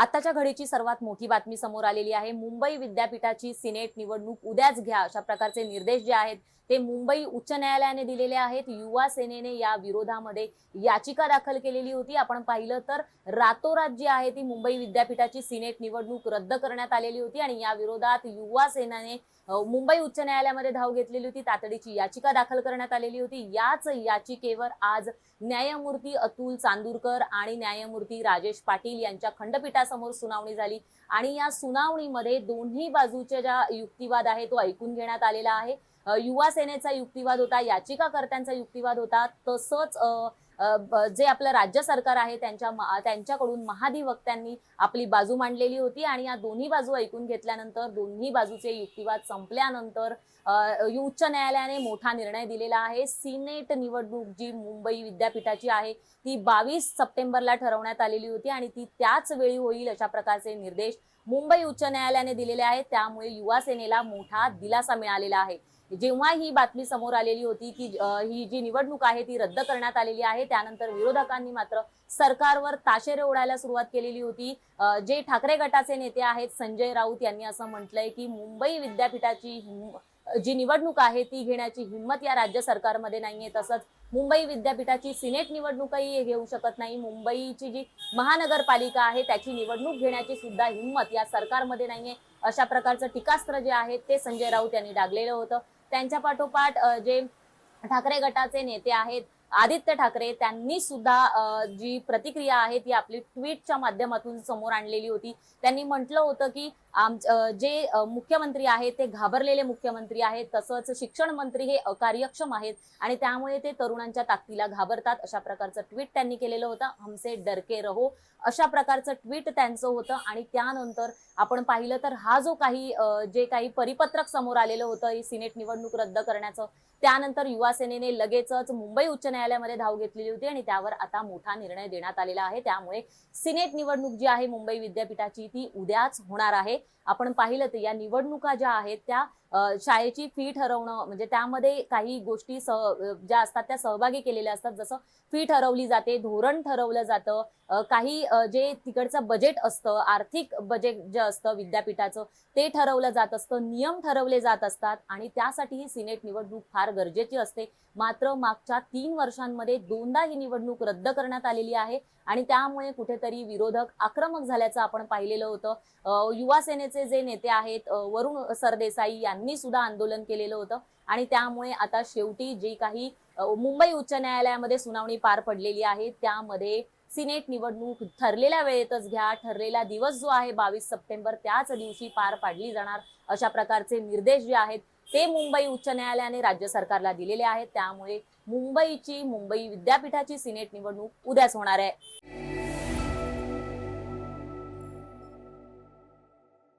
आताच्या घडीची सर्वात मोठी बातमी समोर आलेली आहे. मुंबई विद्यापीठाची सिनेट निवडणूक उद्याच घ्या अशा प्रकारचे निर्देश जे आहेत ते मुंबई उच्च न्यायालयाने दिलेले आहेत. युवा सेनेने या विरोधामध्ये याचिका दाखल केलेली होती. आपण पाहिलं तर रातोरात जी आहे ती मुंबई विद्यापीठाची सिनेट निवडणूक रद्द करण्यात आलेली होती आणि या विरोधात युवा सेनेने मुंबई उच्च न्यायालयामध्ये धाव घेतलेली होती. तातडीची याचिका दाखल करण्यात आलेली होती. याच याचिकेवर आज न्यायमूर्ती अतुल चांदूरकर आणि न्यायमूर्ती राजेश पाटील यांच्या न्यायालयासमोर सुनावणी झाली. आणि या सुनावणीमध्ये दोन्ही बाजूचे ज्या युक्तिवाद आहे तो ऐकून घेण्यात आलेला आहे. युवा सेनेचा युक्तिवाद होता याचिकाकर्त्यांचा युक्तिवाद होता. तसंच जे आपलं राज्य सरकार आहे त्यांच्या त्यांच्याकडून महाधिवक्त्यांनी आपली बाजू मांडलेली होती आणि या दोन्ही बाजू ऐकून घेतल्यानंतर दोन्ही बाजूचे युक्तिवाद संपल्यानंतर उच्च न्यायालयाने मोठा निर्णय दिलेला आहे. सिनेट निवडणूक जी मुंबई विद्यापीठाची आहे ती बावीस सप्टेंबरला ठरवण्यात आलेली होती आणि ती त्याच वेळी होईल अशा प्रकारचे निर्देश मुंबई उच्च न्यायालयाने दिलेले आहेत. त्यामुळे युवा सेनेला मोठा दिलासा मिळालेला आहे. जेव्हा ही बातमी समोर आलेली होती की ही जी निवडणूक आहे ती रद्द करण्यात आलेली आहे. त्यानंतर विरोधकांनी मात्र सरकारवर ताशेरे ओढायला सुरुवात केलेली होती. जे ठाकरे गटाचे नेते आहेत संजय राऊत यांनी असं म्हटलंय की मुंबई विद्यापीठाची जी निवडणूक आहे ती घेण्याची हिंमत या राज्य सरकारमध्ये नाहीये. तसंच मुंबई विद्यापीठाची सिनेट निवडणूकही घेऊ शकत नाही. मुंबईची जी महानगरपालिका आहे त्याची निवडणूक घेण्याची सुद्धा हिंमत या सरकारमध्ये नाहीये. अशा प्रकारचं टीकास्त्र जे आहे ते संजय राऊत यांनी डागलेलं होतं. त्यांच्या पाठोपाठ जे ठाकरे गटाचे नेते आहेत आदित्य ठाकरे त्यांनी सुद्धा जी प्रतिक्रिया आहे ती आपली ट्विटच्या माध्यमातून समोर आणलेली होती. त्यांनी म्हटलं होतं की आम जे मुख्यमंत्री आहेत ते घाबरलेले मुख्यमंत्री आहेत तसंच शिक्षण मंत्री हे अकार्यक्षम आहेत आणि त्यामुळे ते तरुणांच्या ताकदीला घाबरतात अशा प्रकारचं ट्विट त्यांनी केलेलं होतं. हमसे डरके रहो अशा प्रकारचं ट्विट त्यांचं होतं आणि त्यानंतर आपण पाहिलं तर हा जो काही जे काही परिपत्रक समोर आलेलं होतं ही सिनेट निवडणूक रद्द करण्याचं त्यानंतर युवा सेनेने लगेचच मुंबई उच्च न्यायालयामध्ये धाव घेतलेली होती आणि त्यावर आता मोठा निर्णय देण्यात आलेला आहे. त्यामुळे सिनेट निवडणूक जी आहे मुंबई विद्यापीठाची ती उद्याच होणार आहे. आपण पाहिलं तर या निवडणुका ज्या आहेत त्या शाळेची फी ठरवणं म्हणजे त्यामध्ये काही गोष्टी सह ज्या असतात त्या सहभागी केलेल्या असतात. जसं फी ठरवली जाते धोरण ठरवलं जातं. काही जे तिकडचं बजेट असतं आर्थिक बजेट जे असतं विद्यापीठाचं ते ठरवलं जात असतं. नियम ठरवले जात असतात आणि त्यासाठी ही सिनेट निवडणूक फार गरजेची असते. मात्र मागच्या तीन वर्षांमध्ये दोनदा ही निवडणूक रद्द करण्यात आलेली आहे आणि त्यामुळे कुठेतरी विरोधक आक्रमक झाल्याचं आपण पाहिलेलं होतं. युवा सेनेचे जे नेते आहेत वरुण सरदेसाई यांनी सुद्धा आंदोलन केलेलं होतं. आणि त्यामुळे आता शेवटी जे काही मुंबई उच्च न्यायालयामध्ये सुनावणी पार पडलेली आहे त्यामध्ये सिनेट निवडणूक ठरलेल्या वेळेतच घ्या ठरलेला दिवस जो आहे बावीस सप्टेंबर त्याच दिवशी पार पाडली जाणार अशा प्रकारचे निर्देश जे आहेत ते मुंबई उच्च न्यायालयाने राज्य सरकारला दिलेले आहेत. त्यामुळे मुंबईची मुंबई विद्यापीठाची सिनेट निवडणूक उद्याच होणार आहे.